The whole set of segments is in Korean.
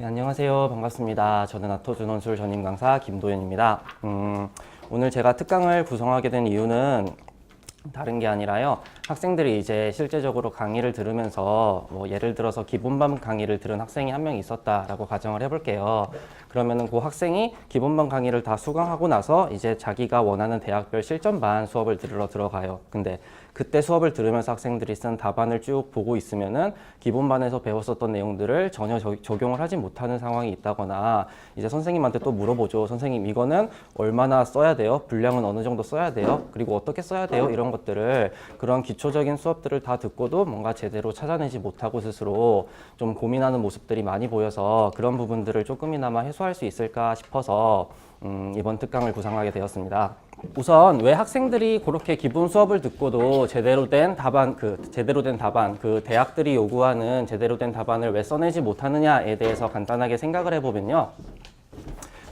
네, 안녕하세요. 반갑습니다. 저는 아토 준원술 전임 강사 김도현입니다. 음, 오늘 제가 특강을 구성하게 된 이유는 다른 게 아니라요. 학생들이 이제 실제적으로 강의를 들으면서 뭐 예를 들어서 기본반 강의를 들은 학생이 한 명 있었다라고 가정을 해볼게요. 그러면은 그 학생이 기본반 강의를 다 수강하고 나서 이제 자기가 원하는 대학별 실전반 수업을 들으러 들어가요. 근데 그때 수업을 들으면서 학생들이 쓴 답안을 쭉 보고 있으면은 기본반에서 배웠었던 내용들을 전혀 적- 적용을 하지 못하는 상황이 있다거나 이제 선생님한테 또 물어보죠. 선생님 이거는 얼마나 써야 돼요? 분량은 어느 정도 써야 돼요? 그리고 어떻게 써야 돼요? 이런 것들을 그런 기초적인 수업들을 다 듣고도 뭔가 제대로 찾아내지 못하고 스스로 좀 고민하는 모습들이 많이 보여서 그런 부분들을 조금이나마 해소할 수 있을까 싶어서 음, 이번 특강을 구상하게 되었습니다. 우선 왜 학생들이 그렇게 기본 수업을 듣고도 제대로 된 답안 그 제대로 된 답안 그 대학들이 요구하는 제대로 된 답안을 왜 써내지 못하느냐에 대해서 간단하게 생각을 해보면요.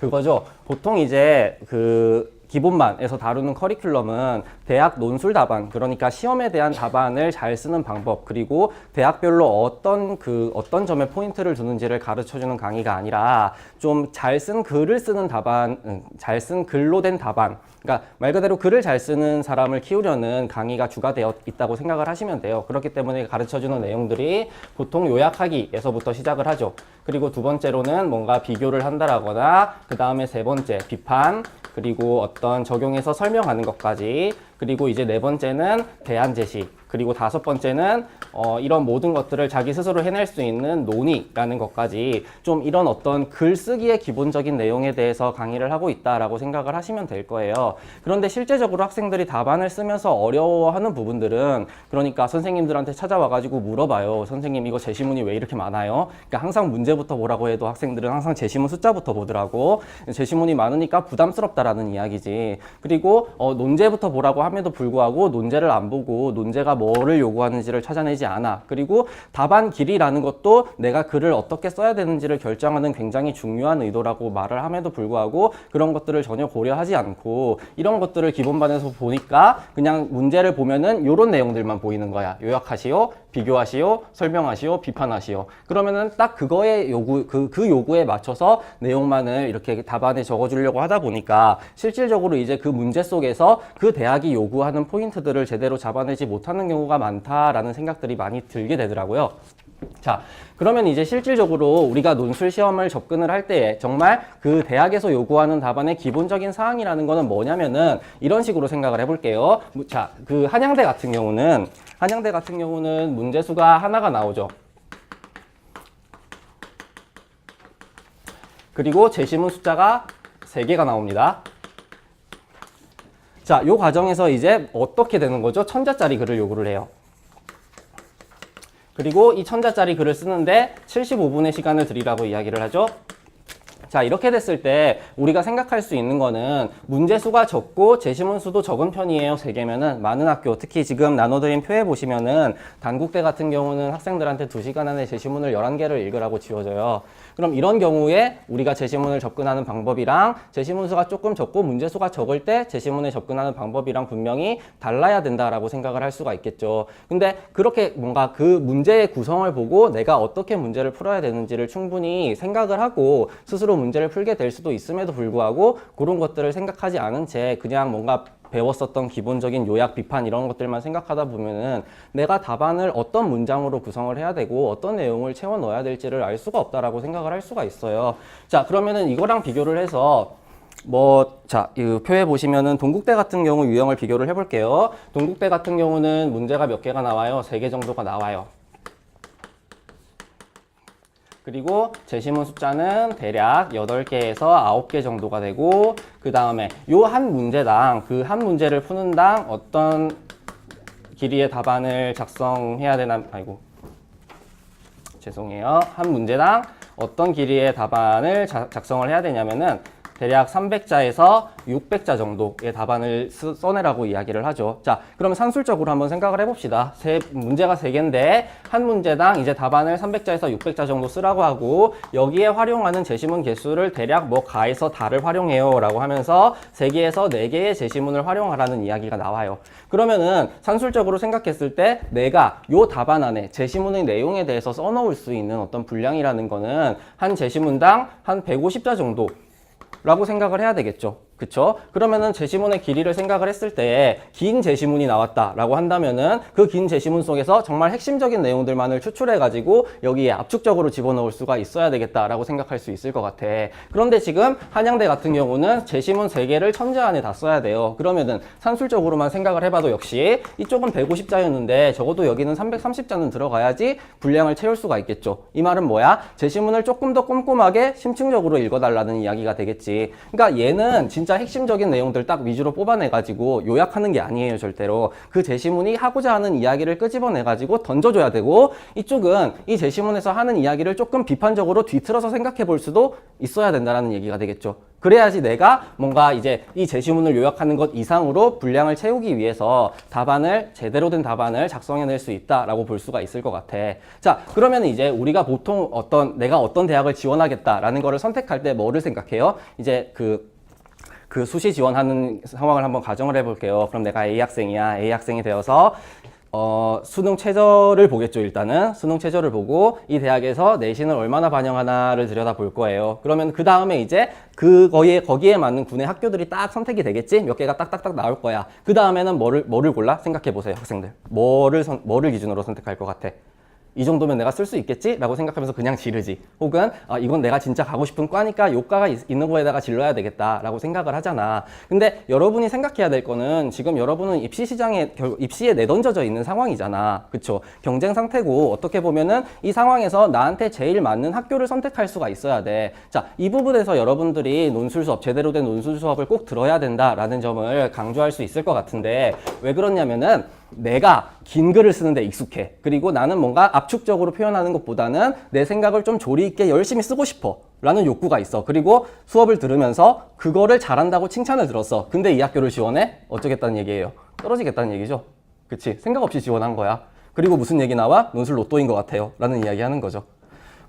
그거죠. 보통 이제 그 기본반에서 다루는 커리큘럼은 대학 논술 답안, 그러니까 시험에 대한 답안을 잘 쓰는 방법, 그리고 대학별로 어떤 그 어떤 점에 포인트를 두는지를 가르쳐 주는 강의가 아니라 좀 잘 쓴 글을 쓰는 답안, 잘 쓴 글로 된 답안. 그러니까 말 그대로 글을 잘 쓰는 사람을 키우려는 강의가 주가 되어 있다고 생각을 하시면 돼요. 그렇기 때문에 가르쳐 주는 내용들이 보통 요약하기에서부터 시작을 하죠. 그리고 두 번째로는 뭔가 비교를 한다라거나 그 다음에 세 번째 비판 그리고 어떤 적용해서 설명하는 것까지. 그리고 이제 네 번째는 대안 제시 그리고 다섯 번째는 어, 이런 모든 것들을 자기 스스로 해낼 수 있는 논의라는 것까지 좀 이런 어떤 글쓰기의 기본적인 내용에 대해서 강의를 하고 있다라고 생각을 하시면 될 거예요. 그런데 실제적으로 학생들이 답안을 쓰면서 어려워하는 부분들은 그러니까 선생님들한테 찾아와가지고 물어봐요. 선생님 이거 제시문이 왜 이렇게 많아요? 그러니까 항상 문제부터 보라고 해도 학생들은 항상 제시문 숫자부터 보더라고. 제시문이 많으니까 부담스럽다라는 이야기지. 그리고 어, 논제부터 보라고 함에도 불구하고 논제를 안 보고 논제가 뭐를 요구하는지를 찾아내지 않아. 그리고 답안 길이라는 것도 내가 글을 어떻게 써야 되는지를 결정하는 굉장히 중요한 의도라고 말을 함에도 불구하고 그런 것들을 전혀 고려하지 않고 이런 것들을 기본반에서 보니까 그냥 문제를 보면은 이런 내용들만 보이는 거야. 요약하시오, 비교하시오, 설명하시오, 비판하시오. 그러면은 딱 그거의 요구, 그, 그 요구에 맞춰서 내용만을 이렇게 답안에 적어주려고 하다 보니까 실질적으로 이제 그 문제 속에서 그 대학이 요구하는 포인트들을 제대로 잡아내지 못하는 경우가 많다라는 생각들이 많이 들게 되더라고요. 자, 그러면 이제 실질적으로 우리가 논술 시험을 접근을 할 때에 정말 그 대학에서 요구하는 답안의 기본적인 사항이라는 거는 뭐냐면은 이런 식으로 생각을 해볼게요. 무- 자, 그 한양대 같은 경우는 한양대 같은 경우는 문제수가 하나가 나오죠. 그리고 제시문 숫자가 세개가 나옵니다. 자, 요 과정에서 이제 어떻게 되는 거죠? 천자짜리 글을 요구를 해요. 그리고 이 천자짜리 글을 쓰는데 75분의 시간을 드리라고 이야기를 하죠. 자, 이렇게 됐을 때 우리가 생각할 수 있는 거는 문제 수가 적고 제시문 수도 적은 편이에요. 세 개면은 많은 학교, 특히 지금 나눠드린 표에 보시면은 단국대 같은 경우는 학생들한테 2시간 안에 제시문을 11개를 읽으라고 지워져요. 그럼 이런 경우에 우리가 제시문을 접근하는 방법이랑 제시문 수가 조금 적고 문제 수가 적을 때 제시문에 접근하는 방법이랑 분명히 달라야 된다라고 생각을 할 수가 있겠죠. 근데 그렇게 뭔가 그 문제의 구성을 보고 내가 어떻게 문제를 풀어야 되는지를 충분히 생각을 하고 스스로 문제를 풀게 될 수도 있음에도 불구하고 그런 것들을 생각하지 않은 채 그냥 뭔가 배웠었던 기본적인 요약, 비판 이런 것들만 생각하다 보면은 내가 답안을 어떤 문장으로 구성을 해야 되고 어떤 내용을 채워 넣어야 될지를 알 수가 없다라고 생각을 할 수가 있어요. 자, 그러면은 이거랑 비교를 해서 뭐, 자, 이 표에 보시면은 동국대 같은 경우 유형을 비교를 해볼게요. 동국대 같은 경우는 문제가 몇 개가 나와요? 세 개 정도가 나와요. 그리고 제시문 숫자는 대략 8개에서 9개 정도가 되고 그 다음에 요 한 문제당 그 한 문제를 푸는 당 어떤 길이의 답안을 작성해야 되나 아이고. 죄송해요. 한 문제당 어떤 길이의 답안을 자- 작성을 해야 되냐면은 대략 300자에서 600자 정도의 답안을 쓰- 써내라고 이야기를 하죠. 자, 그러면 산술적으로 한번 생각을 해봅시다. 세, 문제가 세개인데한 문제당 이제 답안을 300자에서 600자 정도 쓰라고 하고 여기에 활용하는 제시문 개수를 대략 뭐 가에서 다를 활용해요 라고 하면서 3개에서 4개의 제시문을 활용하라는 이야기가 나와요. 그러면은 산술적으로 생각했을 때 내가 요 답안 안에 제시문의 내용에 대해서 써놓을 수 있는 어떤 분량이라는 거는 한 제시문당 한 150자 정도 라고 생각을 해야 되겠죠. 그쵸? 그러면은 제시문의 길이를 생각을 했을 때 긴 제시문이 나왔다라고 한다면은 그 긴 제시문 속에서 정말 핵심적인 내용들만을 추출해 가지고 여기에 압축적으로 집어넣을 수가 있어야 되겠다라고 생각할 수 있을 것 같아. 그런데 지금 한양대 같은 경우는 제시문 3개를 천재 안에 다 써야 돼요. 그러면은 산술적으로만 생각을 해봐도 역시 이쪽은 150자였는데 적어도 여기는 330자는 들어가야지 분량을 채울 수가 있겠죠. 이 말은 뭐야? 제시문을 조금 더 꼼꼼하게 심층적으로 읽어달라는 이야기가 되겠지. 그러니까 얘는 진짜 핵심적인 내용들 딱 위주로 뽑아내가지고 요약하는 게 아니에요, 절대로. 그 제시문이 하고자 하는 이야기를 끄집어내가지고 던져줘야 되고, 이쪽은 이 제시문에서 하는 이야기를 조금 비판적으로 뒤틀어서 생각해 볼 수도 있어야 된다는 얘기가 되겠죠. 그래야지 내가 뭔가 이제 이 제시문을 요약하는 것 이상으로 분량을 채우기 위해서 답안을 제대로 된 답안을 작성해낼 수 있다라고 볼 수가 있을 것 같아. 자, 그러면 이제 우리가 보통 어떤 내가 어떤 대학을 지원하겠다라는 거를 선택할 때 뭐를 생각해요? 이제 그 그 수시 지원하는 상황을 한번 가정을 해볼게요. 그럼 내가 A 학생이야. A 학생이 되어서 어, 수능 최저를 보겠죠, 일단은. 수능 최저를 보고 이 대학에서 내신을 얼마나 반영하나를 들여다 볼 거예요. 그러면 그 다음에 이제 그, 거기에, 거기에 맞는 군의 학교들이 딱 선택이 되겠지? 몇 개가 딱딱딱 나올 거야. 그 다음에는 뭐를, 뭐를 골라? 생각해 보세요, 학생들. 뭐를, 선, 뭐를 기준으로 선택할 것 같아? 이 정도면 내가 쓸 수 있겠지? 라고 생각하면서 그냥 지르지. 혹은, 아, 이건 내가 진짜 가고 싶은 과니까 요과가 있, 는 거에다가 질러야 되겠다. 라고 생각을 하잖아. 근데 여러분이 생각해야 될 거는 지금 여러분은 입시 시장에, 결- 입시에 내던져져 있는 상황이잖아. 그쵸? 경쟁 상태고, 어떻게 보면은 이 상황에서 나한테 제일 맞는 학교를 선택할 수가 있어야 돼. 자, 이 부분에서 여러분들이 논술 수업, 제대로 된 논술 수업을 꼭 들어야 된다라는 점을 강조할 수 있을 것 같은데, 왜 그러냐면은, 내가 긴 글을 쓰는데 익숙해. 그리고 나는 뭔가 압축적으로 표현하는 것보다는 내 생각을 좀 조리 있게 열심히 쓰고 싶어. 라는 욕구가 있어. 그리고 수업을 들으면서 그거를 잘한다고 칭찬을 들었어. 근데 이 학교를 지원해? 어쩌겠다는 얘기예요. 떨어지겠다는 얘기죠. 그치? 생각 없이 지원한 거야. 그리고 무슨 얘기 나와? 논술 로또인 것 같아요. 라는 이야기 하는 거죠.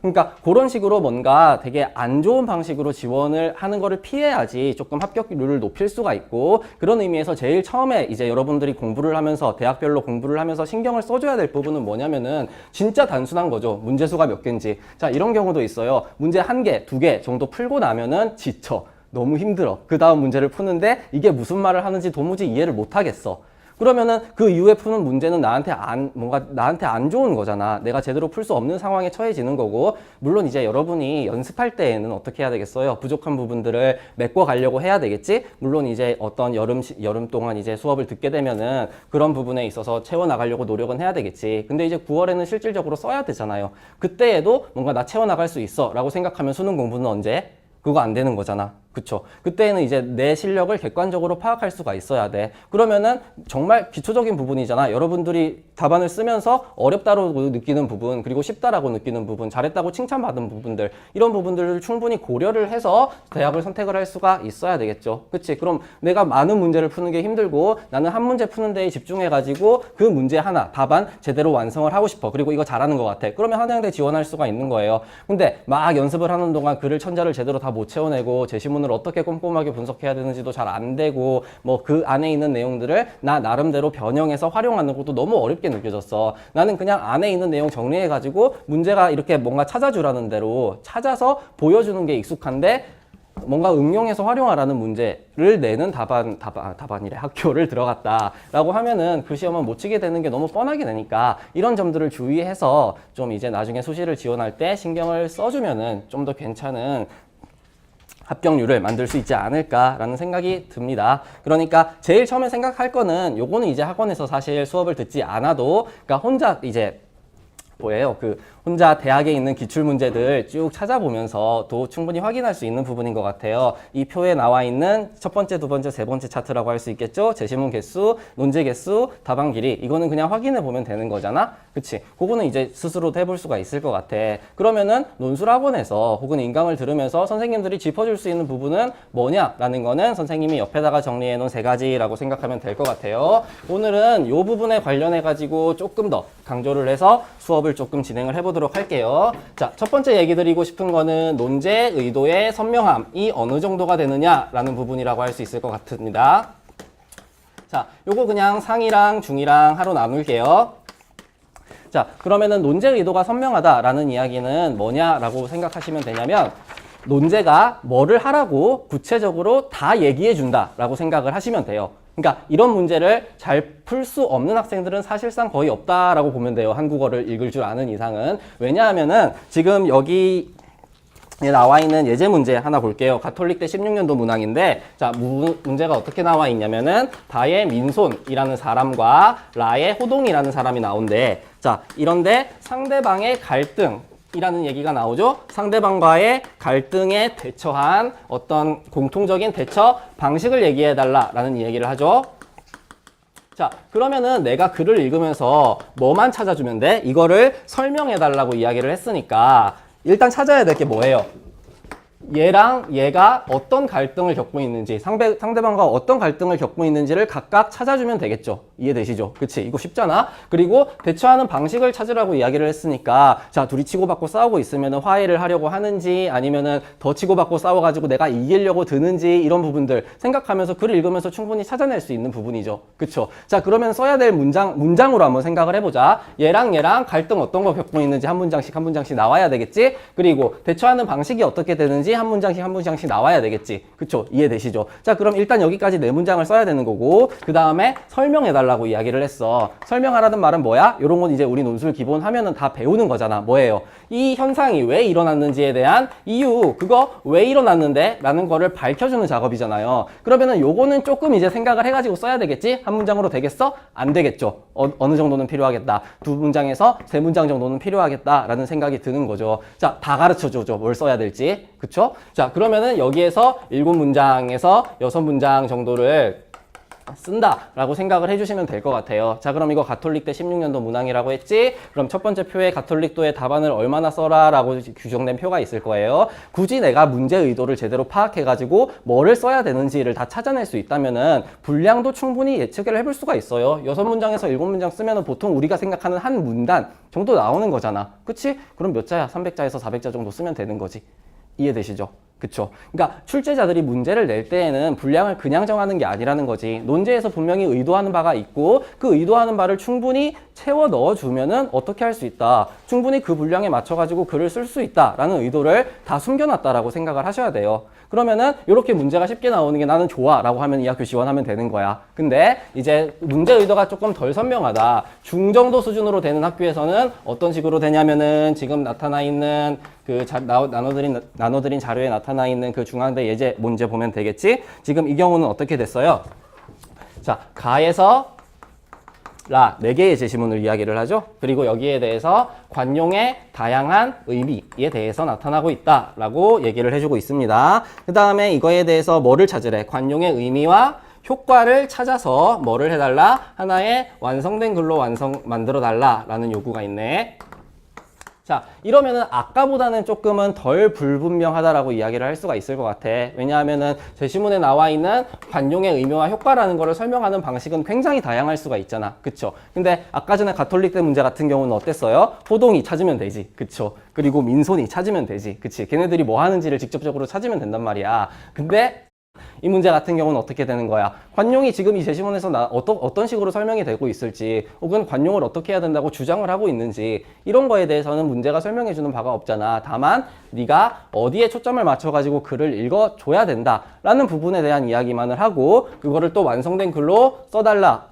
그러니까 그런 식으로 뭔가 되게 안 좋은 방식으로 지원을 하는 거를 피해야지 조금 합격률을 높일 수가 있고 그런 의미에서 제일 처음에 이제 여러분들이 공부를 하면서 대학별로 공부를 하면서 신경을 써줘야 될 부분은 뭐냐면은 진짜 단순한 거죠. 문제수가 몇 개인지. 자, 이런 경우도 있어요. 문제 한 개, 두 개 정도 풀고 나면은 지쳐. 너무 힘들어. 그 다음 문제를 푸는데 이게 무슨 말을 하는지 도무지 이해를 못 하겠어. 그러면은 그 이후에 푸는 문제는 나한테 안 뭔가 나한테 안 좋은 거잖아. 내가 제대로 풀 수 없는 상황에 처해지는 거고 물론 이제 여러분이 연습할 때에는 어떻게 해야 되겠어요? 부족한 부분들을 메꿔 가려고 해야 되겠지. 물론 이제 어떤 여름 시- 여름 동안 이제 수업을 듣게 되면은 그런 부분에 있어서 채워 나가려고 노력은 해야 되겠지. 근데 이제 9월에는 실질적으로 써야 되잖아요. 그때에도 뭔가 나 채워 나갈 수 있어라고 생각하면 수능 공부는 언제? 그거 안 되는 거잖아. 그쵸? 그때는 이제 내 실력을 객관적으로 파악할 수가 있어야 돼. 그러면은 정말 기초적인 부분이잖아. 여러분들이 답안을 쓰면서 어렵다고 느끼는 부분, 그리고 쉽다라고 느끼는 부분, 잘했다고 칭찬받은 부분들, 이런 부분들을 충분히 고려를 해서 대학을 선택을 할 수가 있어야 되겠죠. 그치? 그럼 내가 많은 문제를 푸는 게 힘들고 나는 한 문제 푸는 데에 집중해가지고 그 문제 하나, 답안 제대로 완성을 하고 싶어. 그리고 이거 잘하는 것 같아. 그러면 한양대 지원할 수가 있는 거예요. 근데 막 연습을 하는 동안 글을 천자를 제대로 다 못 채워내고 제시문 을 어떻게 꼼꼼하게 분석해야 되는지도 잘 안 되고 뭐 그 안에 있는 내용들을 나 나름대로 변형해서 활용하는 것도 너무 어렵게 느껴졌어. 나는 그냥 안에 있는 내용 정리해 가지고 문제가 이렇게 뭔가 찾아주라는 대로 찾아서 보여주는 게 익숙한데 뭔가 응용해서 활용하라는 문제를 내는 답안, 답안, 답안이래. 학교를 들어갔다라고 하면은 그 시험은 못 치게 되는 게 너무 뻔하게 되니까 이런 점들을 주의해서 좀 이제 나중에 수시를 지원할 때 신경을 써주면은 좀 더 괜찮은 합격률을 만들 수 있지 않을까라는 생각이 듭니다. 그러니까 제일 처음에 생각할 거는 요거는 이제 학원에서 사실 수업을 듣지 않아도 그러니까 혼자 이제 뭐예요? 그 혼자 대학에 있는 기출 문제들 쭉 찾아보면서도 충분히 확인할 수 있는 부분인 것 같아요. 이 표에 나와 있는 첫 번째, 두 번째, 세 번째 차트라고 할 수 있겠죠? 제시문 개수, 논제 개수, 답안 길이 이거는 그냥 확인해 보면 되는 거잖아. 그치? 그거는 이제 스스로도 해볼 수가 있을 것 같아. 그러면은 논술학원에서 혹은 인강을 들으면서 선생님들이 짚어줄 수 있는 부분은 뭐냐라는 거는 선생님이 옆에다가 정리해 놓은 세 가지라고 생각하면 될 것 같아요. 오늘은 이 부분에 관련해 가지고 조금 더 강조를 해서 수업을 조금 진행을 해보 도록 할게요. 자, 첫 번째 얘기 드리고 싶은 거는 논제 의도의 선명함이 어느 정도가 되느냐라는 부분이라고 할 수 있을 것 같습니다. 자, 요거 그냥 상이랑 중이랑 하로 나눌게요. 자, 그러면은 논제 의도가 선명하다라는 이야기는 뭐냐라고 생각하시면 되냐면 논제가 뭐를 하라고 구체적으로 다 얘기해 준다라고 생각을 하시면 돼요. 그러니까 이런 문제를 잘 풀 수 없는 학생들은 사실상 거의 없다라고 보면 돼요. 한국어를 읽을 줄 아는 이상은. 왜냐하면은 지금 여기 에 나와 있는 예제 문제 하나 볼게요. 가톨릭대 16년도 문항인데, 자, 무- 문제가 어떻게 나와 있냐면은, 바의 민손이라는 사람과 라의 호동이라는 사람이 나온대. 자, 이런데 상대방의 갈등, 이라는 얘기가 나오죠. 상대방과의 갈등에 대처한 어떤 공통적인 대처 방식을 얘기해 달라라는 얘기를 하죠. 자, 그러면은 내가 글을 읽으면서 뭐만 찾아주면 돼? 이거를 설명해 달라고 이야기를 했으니까 일단 찾아야 될 게 뭐예요? 얘랑 얘가 어떤 갈등을 겪고 있는지 상대, 상대방과 어떤 갈등을 겪고 있는지를 각각 찾아주면 되겠죠. 이해되시죠? 그치? 이거 쉽잖아? 그리고 대처하는 방식을 찾으라고 이야기를 했으니까 자, 둘이 치고받고 싸우고 있으면 화해를 하려고 하는지 아니면은 더 치고받고 싸워가지고 내가 이기려고 드는지 이런 부분들 생각하면서 글을 읽으면서 충분히 찾아낼 수 있는 부분이죠. 그쵸? 자, 그러면 써야 될 문장, 문장으로 한번 생각을 해보자. 얘랑 얘랑 갈등 어떤 거 겪고 있는지 한 문장씩 한 문장씩 나와야 되겠지? 그리고 대처하는 방식이 어떻게 되는지 한 문장씩 한 문장씩 나와야 되겠지. 그쵸? 이해되시죠? 자, 그럼 일단 여기까지 네 문장을 써야 되는 거고, 그 다음에 설명해달라고 이야기를 했어. 설명하라는 말은 뭐야? 요런 건 이제 우리 논술 기본 하면은 다 배우는 거잖아. 뭐예요? 이 현상이 왜 일어났는지에 대한 이유, 그거 왜 일어났는데? 라는 거를 밝혀주는 작업이잖아요. 그러면은 요거는 조금 이제 생각을 해가지고 써야 되겠지? 한 문장으로 되겠어? 안 되겠죠. 어, 어느 정도는 필요하겠다. 두 문장에서 세 문장 정도는 필요하겠다라는 생각이 드는 거죠. 자, 다 가르쳐 주죠. 뭘 써야 될지. 그쵸? 자, 그러면은 여기에서 일곱 문장에서 여섯 문장 정도를 쓴다라고 생각을 해주시면 될 것 같아요. 자, 그럼 이거 가톨릭 대 16년도 문항이라고 했지? 그럼 첫 번째 표에 가톨릭도의 답안을 얼마나 써라라고 규정된 표가 있을 거예요. 굳이 내가 문제 의도를 제대로 파악해가지고 뭐를 써야 되는지를 다 찾아낼 수 있다면은 분량도 충분히 예측을 해볼 수가 있어요. 여섯 문장에서 일곱 문장 쓰면은 보통 우리가 생각하는 한 문단 정도 나오는 거잖아. 그치? 그럼 몇 자야? 300자에서 400자 정도 쓰면 되는 거지. 이해되시죠? 그쵸. 그러니까 출제자들이 문제를 낼 때에는 분량을 그냥 정하는 게 아니라는 거지. 논제에서 분명히 의도하는 바가 있고 그 의도하는 바를 충분히 채워 넣어주면은 어떻게 할 수 있다. 충분히 그 분량에 맞춰가지고 글을 쓸 수 있다라는 의도를 다 숨겨놨다라고 생각을 하셔야 돼요. 그러면은 이렇게 문제가 쉽게 나오는 게 나는 좋아라고 하면 이 학교 지원하면 되는 거야. 근데 이제 문제 의도가 조금 덜 선명하다. 중정도 수준으로 되는 학교에서는 어떤 식으로 되냐면은 지금 나타나 있는 그 자, 나, 나눠드린 나눠드린 자료에 나타 나 있는 그 중앙대 예제 문제 보면 되겠지? 지금 이 경우는 어떻게 됐어요? 자, 가에서 라, 네 개의 제시문을 이야기를 하죠. 그리고 여기에 대해서 관용의 다양한 의미에 대해서 나타나고 있다라고 얘기를 해주고 있습니다. 그 다음에 이거에 대해서 뭐를 찾으래? 관용의 의미와 효과를 찾아서 뭐를 해달라? 하나의 완성된 글로 완성, 만들어 달라 라는 요구가 있네. 자, 이러면은 아까보다는 조금은 덜 불분명하다라고 이야기를 할 수가 있을 것 같아. 왜냐하면은 제시문에 나와 있는 관용의 의미와 효과라는 거를 설명하는 방식은 굉장히 다양할 수가 있잖아. 그쵸? 근데 아까 전에 가톨릭 대 문제 같은 경우는 어땠어요? 호동이 찾으면 되지. 그쵸? 그리고 민손이 찾으면 되지. 그치? 걔네들이 뭐 하는지를 직접적으로 찾으면 된단 말이야. 근데 이 문제 같은 경우는 어떻게 되는 거야? 관용이 지금 이 제시문에서 나 어떤 어떤 식으로 설명이 되고 있을지, 혹은 관용을 어떻게 해야 된다고 주장을 하고 있는지 이런 거에 대해서는 문제가 설명해 주는 바가 없잖아. 다만 네가 어디에 초점을 맞춰 가지고 글을 읽어 줘야 된다라는 부분에 대한 이야기만을 하고 그거를 또 완성된 글로 써 달라.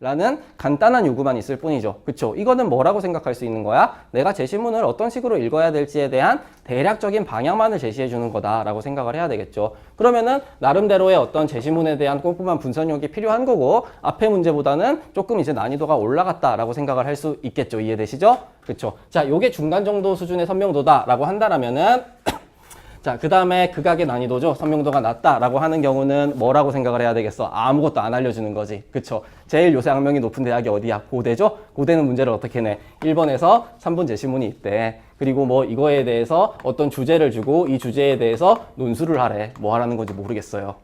라는 간단한 요구만 있을 뿐이죠. 그쵸? 이거는 뭐라고 생각할 수 있는 거야? 내가 제시문을 어떤 식으로 읽어야 될지에 대한 대략적인 방향만을 제시해 주는 거다라고 생각을 해야 되겠죠. 그러면은 나름대로의 어떤 제시문에 대한 꼼꼼한 분석력이 필요한 거고 앞에 문제보다는 조금 이제 난이도가 올라갔다라고 생각을 할 수 있겠죠. 이해되시죠? 그쵸? 자, 요게 중간 정도 수준의 선명도다라고 한다라면은 자, 그 다음에 극악의 난이도죠. 선명도가 낮다라고 하는 경우는 뭐라고 생각을 해야 되겠어? 아무것도 안 알려주는 거지. 그쵸? 제일 요새 악명이 높은 대학이 어디야? 고대죠? 고대는 문제를 어떻게 내? 1번에서 3분 제시문이 있대. 그리고 뭐 이거에 대해서 어떤 주제를 주고 이 주제에 대해서 논술을 하래. 뭐 하라는 건지 모르겠어요.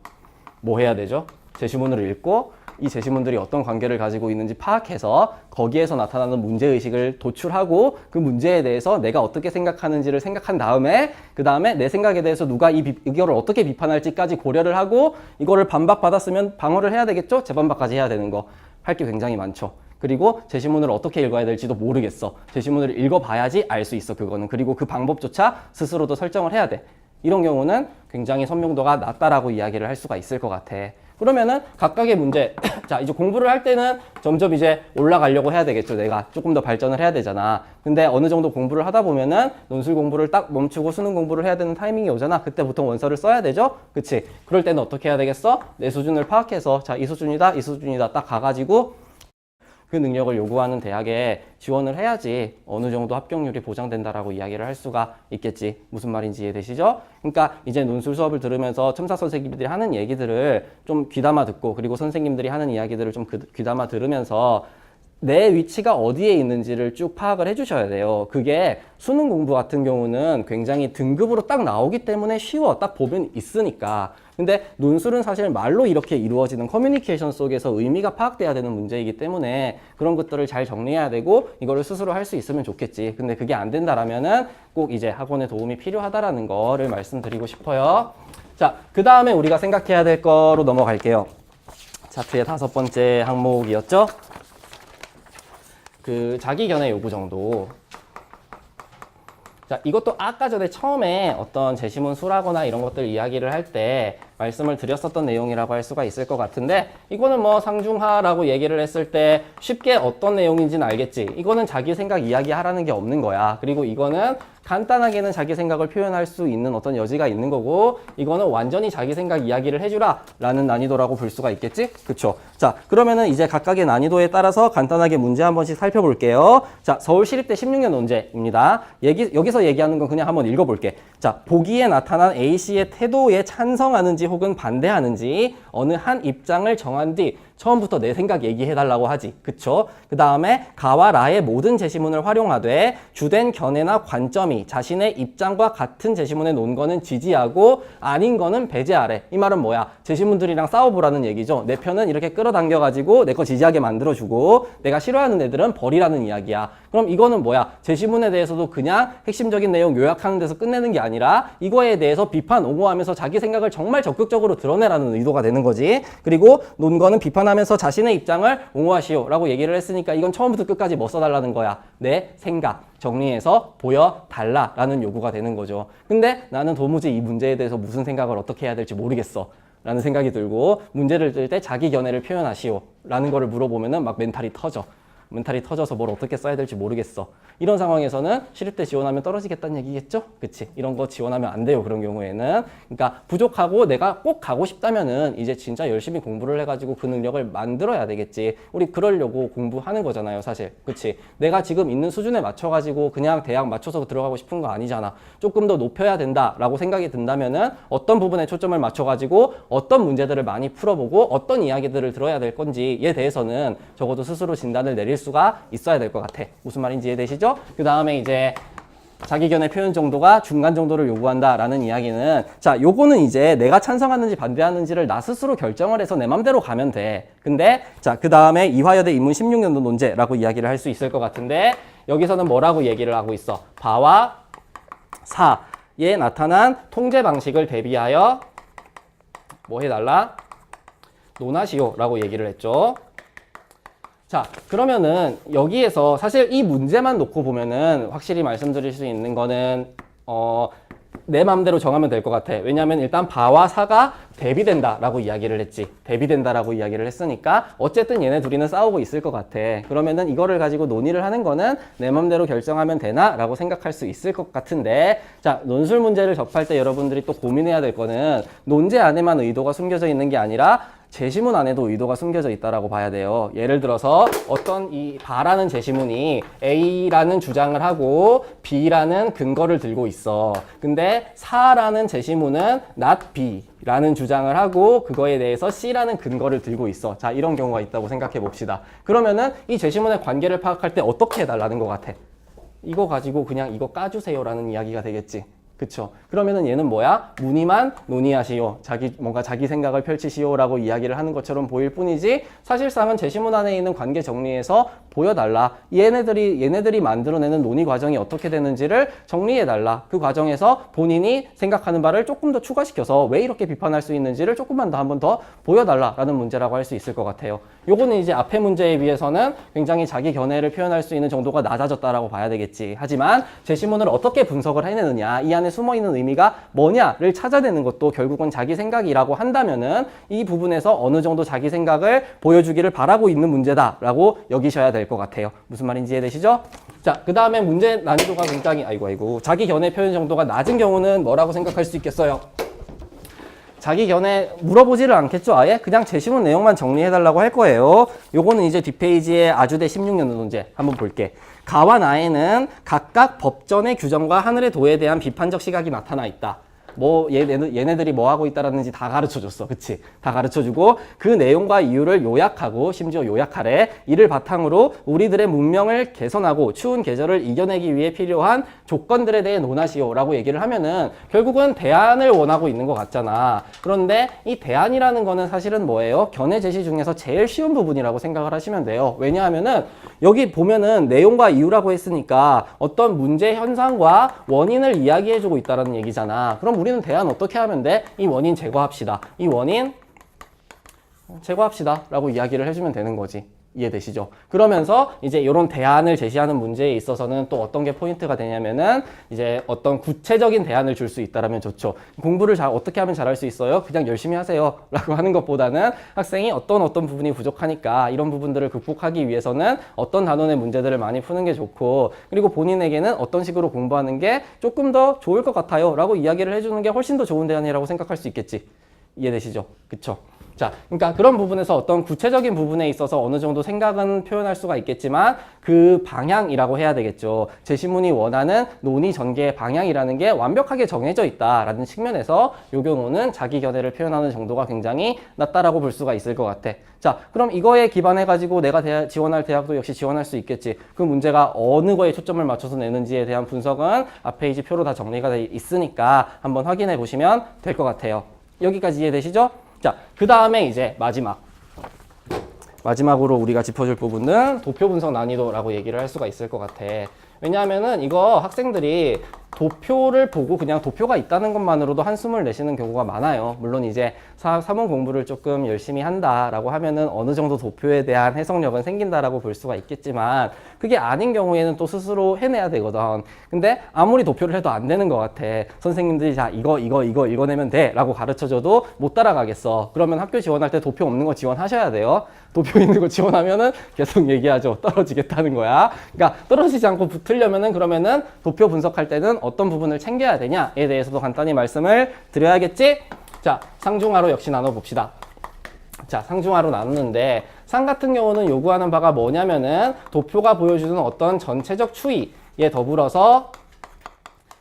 뭐 해야 되죠? 제시문을 읽고 이 제시문들이 어떤 관계를 가지고 있는지 파악해서 거기에서 나타나는 문제의식을 도출하고 그 문제에 대해서 내가 어떻게 생각하는지를 생각한 다음에 그 다음에 내 생각에 대해서 누가 이 비- 의견을 어떻게 비판할지까지 고려를 하고 이거를 반박받았으면 방어를 해야 되겠죠? 재반박까지 해야 되는 거. 할 게 굉장히 많죠. 그리고 제시문을 어떻게 읽어야 될지도 모르겠어. 제시문을 읽어봐야지 알 수 있어, 그거는. 그리고 그 방법조차 스스로도 설정을 해야 돼. 이런 경우는 굉장히 선명도가 낮다라고 이야기를 할 수가 있을 것 같아. 그러면은 각각의 문제, 자, 이제 공부를 할 때는 점점 이제 올라가려고 해야 되겠죠. 내가 조금 더 발전을 해야 되잖아. 근데 어느 정도 공부를 하다 보면은 논술 공부를 딱 멈추고 수능 공부를 해야 되는 타이밍이 오잖아. 그때 보통 원서를 써야 되죠? 그치? 그럴 때는 어떻게 해야 되겠어? 내 수준을 파악해서, 자, 이 수준이다, 이 수준이다 딱 가가지고 그 능력을 요구하는 대학에 지원을 해야지 어느 정도 합격률이 보장된다라고 이야기를 할 수가 있겠지. 무슨 말인지 이해되시죠? 그러니까 이제 논술 수업을 들으면서 첨사 선생님들이 하는 얘기들을 좀 귀담아 듣고 그리고 선생님들이 하는 이야기들을 좀 그- 귀담아 들으면서 내 위치가 어디에 있는지를 쭉 파악을 해주셔야 돼요. 그게 수능 공부 같은 경우는 굉장히 등급으로 딱 나오기 때문에 쉬워. 딱 보면 있으니까. 근데 논술은 사실 말로 이렇게 이루어지는 커뮤니케이션 속에서 의미가 파악돼야 되는 문제이기 때문에 그런 것들을 잘 정리해야 되고 이거를 스스로 할 수 있으면 좋겠지. 근데 그게 안 된다라면은 꼭 이제 학원의 도움이 필요하다라는 거를 말씀드리고 싶어요. 자, 그 다음에 우리가 생각해야 될 거로 넘어갈게요. 차트의 다섯 번째 항목이었죠. 그 자기 견해 요구 정도. 자, 이것도 아까 전에 처음에 어떤 제시문 수라거나 이런 것들 이야기를 할 때 말씀을 드렸었던 내용이라고 할 수가 있을 것 같은데 이거는 뭐 상중하라고 얘기를 했을 때 쉽게 어떤 내용인지는 알겠지. 이거는 자기 생각 이야기하라는 게 없는 거야. 그리고 이거는 간단하게는 자기 생각을 표현할 수 있는 어떤 여지가 있는 거고 이거는 완전히 자기 생각 이야기를 해주라 라는 난이도라고 볼 수가 있겠지? 그쵸? 자 그러면은 이제 각각의 난이도에 따라서 간단하게 문제 한 번씩 살펴볼게요 자 서울시립대 16년 논제입니다 얘기, 여기서 얘기하는 건 그냥 한번 읽어볼게 자 보기에 나타난 A씨의 태도에 찬성하는지 혹은 반대하는지 어느 한 입장을 정한 뒤 처음부터 내 생각 얘기해달라고 하지. 그쵸? 그 다음에 가와 라의 모든 제시문을 활용하되 주된 견해나 관점이 자신의 입장과 같은 제시문에 놓은 거는 지지하고 아닌 거는 배제하래. 이 말은 뭐야? 제시문들이랑 싸워보라는 얘기죠. 내 편은 이렇게 끌어당겨가지고 내 거 지지하게 만들어주고 내가 싫어하는 애들은 버리라는 이야기야. 그럼 이거는 뭐야? 제시문에 대해서도 그냥 핵심적인 내용 요약하는 데서 끝내는 게 아니라 이거에 대해서 비판, 옹호하면서 자기 생각을 정말 적극적으로 드러내라는 의도가 되는 거지. 그리고 논 거는 비판 하면서 자신의 입장을 옹호하시오라고 얘기를 했으니까 이건 처음부터 끝까지 뭐 써달라는 거야? 내 생각. 정리해서 보여달라라는 요구가 되는 거죠. 근데 나는 도무지 이 문제에 대해서 무슨 생각을 어떻게 해야 될지 모르겠어. 라는 생각이 들고 문제를 들 때 자기 견해를 표현하시오 라는 거를 물어보면은 막 멘탈이 터져. 멘탈이 터져서 뭘 어떻게 써야 될지 모르겠어. 이런 상황에서는 시립대 지원하면 떨어지겠다는 얘기겠죠? 그치? 이런 거 지원하면 안 돼요. 그런 경우에는. 그러니까 부족하고 내가 꼭 가고 싶다면은 이제 진짜 열심히 공부를 해가지고 그 능력을 만들어야 되겠지. 우리 그러려고 공부하는 거잖아요. 사실. 그치? 내가 지금 있는 수준에 맞춰가지고 그냥 대학 맞춰서 들어가고 싶은 거 아니잖아. 조금 더 높여야 된다라고 생각이 든다면은 어떤 부분에 초점을 맞춰가지고 어떤 문제들을 많이 풀어보고 어떤 이야기들을 들어야 될 건지에 대해서는 적어도 스스로 진단을 내릴 수가 있어야 될 것 같아. 무슨 말인지 이해되시죠? 그 다음에 이제 자기 견해 표현 정도가 중간 정도를 요구한다라는 이야기는 자, 요거는 이제 내가 찬성하는지 반대하는지를 나 스스로 결정을 해서 내 맘대로 가면 돼. 근데 자, 그 다음에 이화여대 인문 16년도 논제라고 이야기를 할 수 있을 것 같은데 여기서는 뭐라고 얘기를 하고 있어? 바와 사에 나타난 통제 방식을 대비하여 뭐 해달라? 논하시오라고 얘기를 했죠. 자, 그러면은 여기에서 사실 이 문제만 놓고 보면은 확실히 말씀드릴 수 있는 거는 어 내 마음대로 정하면 될 것 같아. 왜냐하면 일단 바와 사가 대비된다라고 이야기를 했지. 대비된다라고 이야기를 했으니까 어쨌든 얘네 둘이는 싸우고 있을 것 같아. 그러면은 이거를 가지고 논의를 하는 거는 내 마음대로 결정하면 되나라고 생각할 수 있을 것 같은데 자 논술 문제를 접할 때 여러분들이 또 고민해야 될 거는 논제 안에만 의도가 숨겨져 있는 게 아니라 제시문 안에도 의도가 숨겨져 있다라고 봐야 돼요. 예를 들어서 어떤 이 바라는 제시문이 A라는 주장을 하고 B라는 근거를 들고 있어. 근데 사라는 제시문은 not B라는 주장을 하고 그거에 대해서 C라는 근거를 들고 있어. 자, 이런 경우가 있다고 생각해 봅시다. 그러면은 이 제시문의 관계를 파악할 때 어떻게 해달라는 것 같아? 이거 가지고 그냥 이거 까주세요라는 이야기가 되겠지. 그쵸. 그러면은 얘는 뭐야? 문의만 논의하시오. 자기, 뭔가 자기 생각을 펼치시오라고 이야기를 하는 것처럼 보일 뿐이지 사실상은 제시문 안에 있는 관계 정리해서 보여달라. 얘네들이, 얘네들이 만들어내는 논의 과정이 어떻게 되는지를 정리해달라. 그 과정에서 본인이 생각하는 바를 조금 더 추가시켜서 왜 이렇게 비판할 수 있는지를 조금만 더 한번 더 보여달라라는 문제라고 할 수 있을 것 같아요. 요거는 이제 앞의 문제에 비해서는 굉장히 자기 견해를 표현할 수 있는 정도가 낮아졌다라고 봐야 되겠지. 하지만 제시문을 어떻게 분석을 해내느냐, 이 안에 숨어 있는 의미가 뭐냐를 찾아내는 것도 결국은 자기 생각이라고 한다면은 이 부분에서 어느 정도 자기 생각을 보여주기를 바라고 있는 문제다라고 여기셔야 될 것 같아요. 무슨 말인지 이해되시죠? 자, 그 다음에 문제 난이도가 굉장히 아이고 아이고 자기 견해 표현 정도가 낮은 경우는 뭐라고 생각할 수 있겠어요? 자기 견해 물어보지를 않겠죠. 아예 그냥 제시문 내용만 정리해달라고 할 거예요. 요거는 이제 뒷페이지에 아주대 16년도 문제 한번 볼게. 가와 나에는 각각 법전의 규정과 하늘의 도에 대한 비판적 시각이 나타나 있다. 뭐 얘네, 얘네들이 뭐 하고 있다라는지 다 가르쳐 줬어. 그치? 다 가르쳐 주고 그 내용과 이유를 요약하고 심지어 요약하래. 이를 바탕으로 우리들의 문명을 개선하고 추운 계절을 이겨내기 위해 필요한 조건들에 대해 논하시오라고 얘기를 하면은 결국은 대안을 원하고 있는 것 같잖아. 그런데 이 대안이라는 거는 사실은 뭐예요? 견해 제시 중에서 제일 쉬운 부분이라고 생각을 하시면 돼요. 왜냐하면은 여기 보면은 내용과 이유라고 했으니까 어떤 문제 현상과 원인을 이야기해주고 있다라는 얘기잖아. 그럼 우리는 대안 어떻게 하면 돼? 이 원인 제거합시다. 이 원인 제거합시다. 라고 이야기를 해주면 되는 거지. 이해되시죠? 그러면서 이제 이런 대안을 제시하는 문제에 있어서는 또 어떤 게 포인트가 되냐면은 이제 어떤 구체적인 대안을 줄 수 있다라면 좋죠. 공부를 잘 어떻게 하면 잘할 수 있어요? 그냥 열심히 하세요. 라고 하는 것보다는 학생이 어떤 어떤 부분이 부족하니까 이런 부분들을 극복하기 위해서는 어떤 단원의 문제들을 많이 푸는 게 좋고 그리고 본인에게는 어떤 식으로 공부하는 게 조금 더 좋을 것 같아요. 라고 이야기를 해주는 게 훨씬 더 좋은 대안이라고 생각할 수 있겠지. 이해되시죠? 그쵸? 자, 그러니까 그런 부분에서 어떤 구체적인 부분에 있어서 어느 정도 생각은 표현할 수가 있겠지만 그 방향이라고 해야 되겠죠. 제시문이 원하는 논의 전개의 방향이라는 게 완벽하게 정해져 있다라는 측면에서 요 경우는 자기 견해를 표현하는 정도가 굉장히 낮다라고 볼 수가 있을 것 같아. 자, 그럼 이거에 기반해 가지고 내가 대- 지원할 대학도 역시 지원할 수 있겠지. 그 문제가 어느 거에 초점을 맞춰서 내는지에 대한 분석은 앞 페이지 표로 다 정리가 돼 있으니까 한번 확인해 보시면 될 것 같아요. 여기까지 이해되시죠? 자, 그 다음에 이제 마지막. 마지막으로 우리가 짚어줄 부분은 도표 분석 난이도라고 얘기를 할 수가 있을 것 같아. 왜냐하면은 이거 학생들이 도표를 보고 그냥 도표가 있다는 것만으로도 한숨을 내쉬는 경우가 많아요. 물론 이제 사, 사문 공부를 조금 열심히 한다라고 하면은 어느 정도 도표에 대한 해석력은 생긴다라고 볼 수가 있겠지만 그게 아닌 경우에는 또 스스로 해내야 되거든. 근데 아무리 도표를 해도 안 되는 것 같아. 선생님들이 자 이거 이거 이거 읽어내면 돼라고 가르쳐줘도 못 따라가겠어. 그러면 학교 지원할 때 도표 없는 거 지원하셔야 돼요. 도표 있는 거 지원하면은 계속 얘기하죠. 떨어지겠다는 거야. 그러니까 떨어지지 않고 붙으려면은 그러면은 도표 분석할 때는 어떤 부분을 챙겨야 되냐에 대해서도 간단히 말씀을 드려야겠지? 자, 상중하로 역시 나눠봅시다. 자, 상중하로 나누는데 상 같은 경우는 요구하는 바가 뭐냐면은 도표가 보여주는 어떤 전체적 추이에 더불어서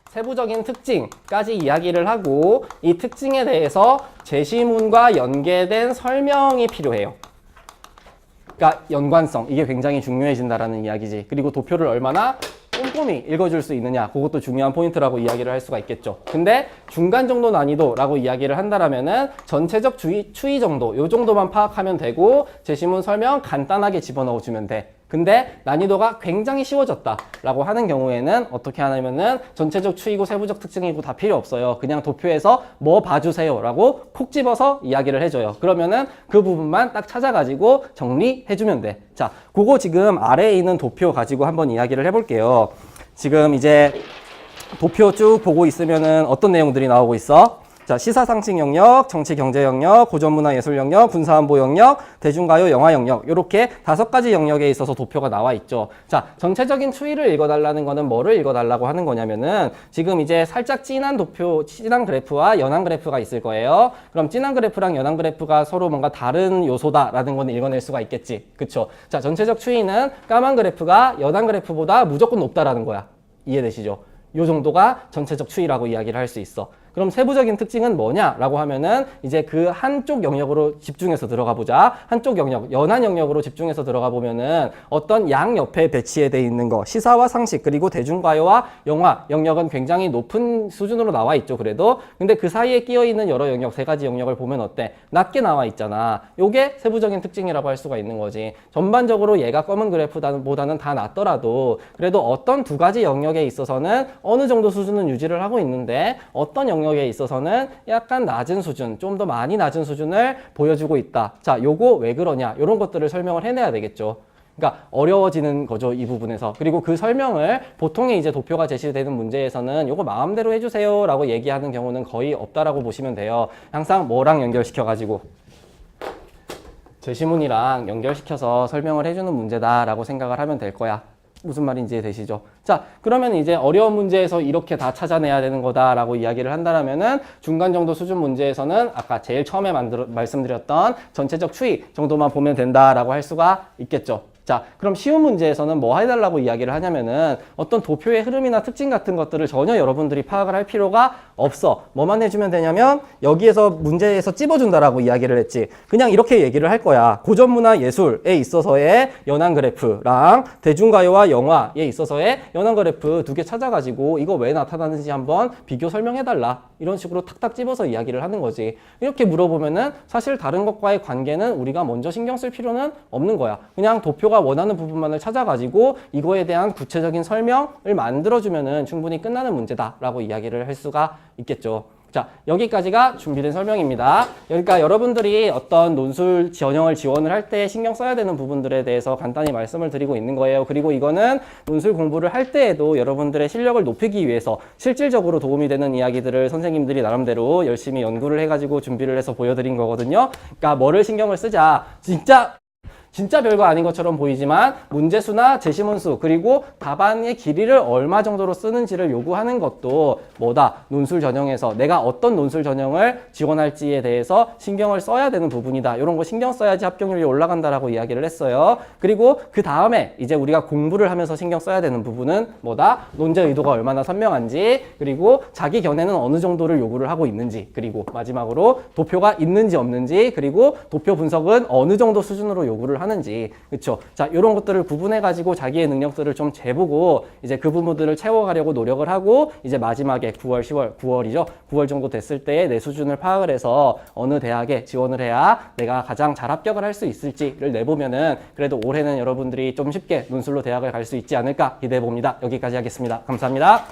세부적인 특징까지 이야기를 하고 이 특징에 대해서 제시문과 연계된 설명이 필요해요. 그러니까 연관성 이게 굉장히 중요해진다라는 이야기지. 그리고 도표를 얼마나 꼼꼼히 읽어줄 수 있느냐 그것도 중요한 포인트라고 이야기를 할 수가 있겠죠. 근데 중간 정도 난이도라고 이야기를 한다라면은 전체적 주의, 추이 정도 요 정도만 파악하면 되고 제시문 설명 간단하게 집어넣어 주면 돼. 근데 난이도가 굉장히 쉬워졌다 라고 하는 경우에는 어떻게 하냐면은 전체적 추이고 세부적 특징이고 다 필요 없어요. 그냥 도표에서 뭐 봐주세요 라고 콕 집어서 이야기를 해줘요. 그러면은 그 부분만 딱 찾아가지고 정리해주면 돼. 자, 그거 지금 아래에 있는 도표 가지고 한번 이야기를 해볼게요. 지금 이제 도표 쭉 보고 있으면은 어떤 내용들이 나오고 있어? 자, 시사상식 영역, 정치 경제 영역, 고전문화 예술 영역, 군사안보 영역, 대중가요 영화 영역 이렇게 다섯 가지 영역에 있어서 도표가 나와 있죠. 자, 전체적인 추이를 읽어달라는 거는 뭐를 읽어달라고 하는 거냐면은 지금 이제 살짝 진한 도표, 진한 그래프와 연한 그래프가 있을 거예요. 그럼 진한 그래프랑 연한 그래프가 서로 뭔가 다른 요소다라는 건 읽어낼 수가 있겠지. 그쵸? 자, 전체적 추이는 까만 그래프가 연한 그래프보다 무조건 높다라는 거야. 이해되시죠? 요 정도가 전체적 추이라고 이야기를 할 수 있어. 그럼 세부적인 특징은 뭐냐라고 하면은 이제 그 한쪽 영역으로 집중해서 들어가 보자. 한쪽 영역, 연한 영역으로 집중해서 들어가 보면은 어떤 양 옆에 배치해 돼 있는 거, 시사와 상식 그리고 대중가요와 영화 영역은 굉장히 높은 수준으로 나와 있죠. 그래도 근데 그 사이에 끼어 있는 여러 영역 세 가지 영역을 보면 어때? 낮게 나와 있잖아. 요게 세부적인 특징이라고 할 수가 있는 거지. 전반적으로 얘가 검은 그래프보다는 다 낮더라도 그래도 어떤 두 가지 영역에 있어서는 어느 정도 수준은 유지를 하고 있는데 어떤 영역 에 있어서는 약간 낮은 수준, 좀 더 많이 낮은 수준을 보여주고 있다. 자, 요거 왜 그러냐? 요런 것들을 설명을 해내야 되겠죠. 그러니까 어려워지는 거죠 이 부분에서 그리고 그 설명을 보통의 이제 도표가 제시되는 문제에서는 요거 마음대로 해주세요라고 얘기하는 경우는 거의 없다라고 보시면 돼요 항상 뭐랑 연결시켜 가지고 제시문이랑 연결시켜서 설명을 해주는 문제다라고 생각을 하면 될 거야. 무슨 말인지 이해되시죠? 자, 그러면 이제 어려운 문제에서 이렇게 다 찾아내야 되는 거다라고 이야기를 한다면은 중간 정도 수준 문제에서는 아까 제일 처음에 만들 말씀드렸던 전체적 추이 정도만 보면 된다라고 할 수가 있겠죠. 자, 그럼 쉬운 문제에서는 뭐 해달라고 이야기를 하냐면은 어떤 도표의 흐름이나 특징 같은 것들을 전혀 여러분들이 파악을 할 필요가 없어. 뭐만 해주면 되냐면 여기에서 문제에서 찝어준다라고 이야기를 했지. 그냥 이렇게 얘기를 할 거야. 고전문화 예술에 있어서의 연한 그래프랑 대중가요와 영화에 있어서의 연한 그래프 두 개 찾아가지고 이거 왜 나타나는지 한번 비교 설명해달라. 이런 식으로 탁탁 찝어서 이야기를 하는 거지. 이렇게 물어보면은 사실 다른 것과의 관계는 우리가 먼저 신경 쓸 필요는 없는 거야. 그냥 도표가 원하는 부분만을 찾아가지고 이거에 대한 구체적인 설명을 만들어주면은 충분히 끝나는 문제다라고 이야기를 할 수가 있겠죠. 자, 여기까지가 준비된 설명입니다. 그러니까 여러분들이 어떤 논술 전형을 지원을 할 때 신경 써야 되는 부분들에 대해서 간단히 말씀을 드리고 있는 거예요. 그리고 이거는 논술 공부를 할 때에도 여러분들의 실력을 높이기 위해서 실질적으로 도움이 되는 이야기들을 선생님들이 나름대로 열심히 연구를 해가지고 준비를 해서 보여드린 거거든요. 그러니까 뭐를 신경을 쓰자. 진짜 진짜 별거 아닌 것처럼 보이지만 문제수나 제시문수 그리고 답안의 길이를 얼마 정도로 쓰는지를 요구하는 것도 뭐다? 논술 전형에서 내가 어떤 논술 전형을 지원할지에 대해서 신경을 써야 되는 부분이다. 이런 거 신경 써야지 합격률이 올라간다라고 이야기를 했어요. 그리고 그 다음에 이제 우리가 공부를 하면서 신경 써야 되는 부분은 뭐다? 논제 의도가 얼마나 선명한지 그리고 자기 견해는 어느 정도를 요구를 하고 있는지 그리고 마지막으로 도표가 있는지 없는지 그리고 도표 분석은 어느 정도 수준으로 요구를 하는지. 그렇죠 자 이런 것들을 구분해 가지고 자기의 능력들을 좀 재보고 이제 그 부분들을 채워가려고 노력을 하고 이제 마지막에 9월 10월 9월이죠? 9월 정도 됐을 때 내 수준을 파악을 해서 어느 대학에 지원을 해야 내가 가장 잘 합격을 할 수 있을지를 내보면은 그래도 올해는 여러분들이 좀 쉽게 논술로 대학을 갈 수 있지 않을까 기대해 봅니다. 여기까지 하겠습니다. 감사합니다.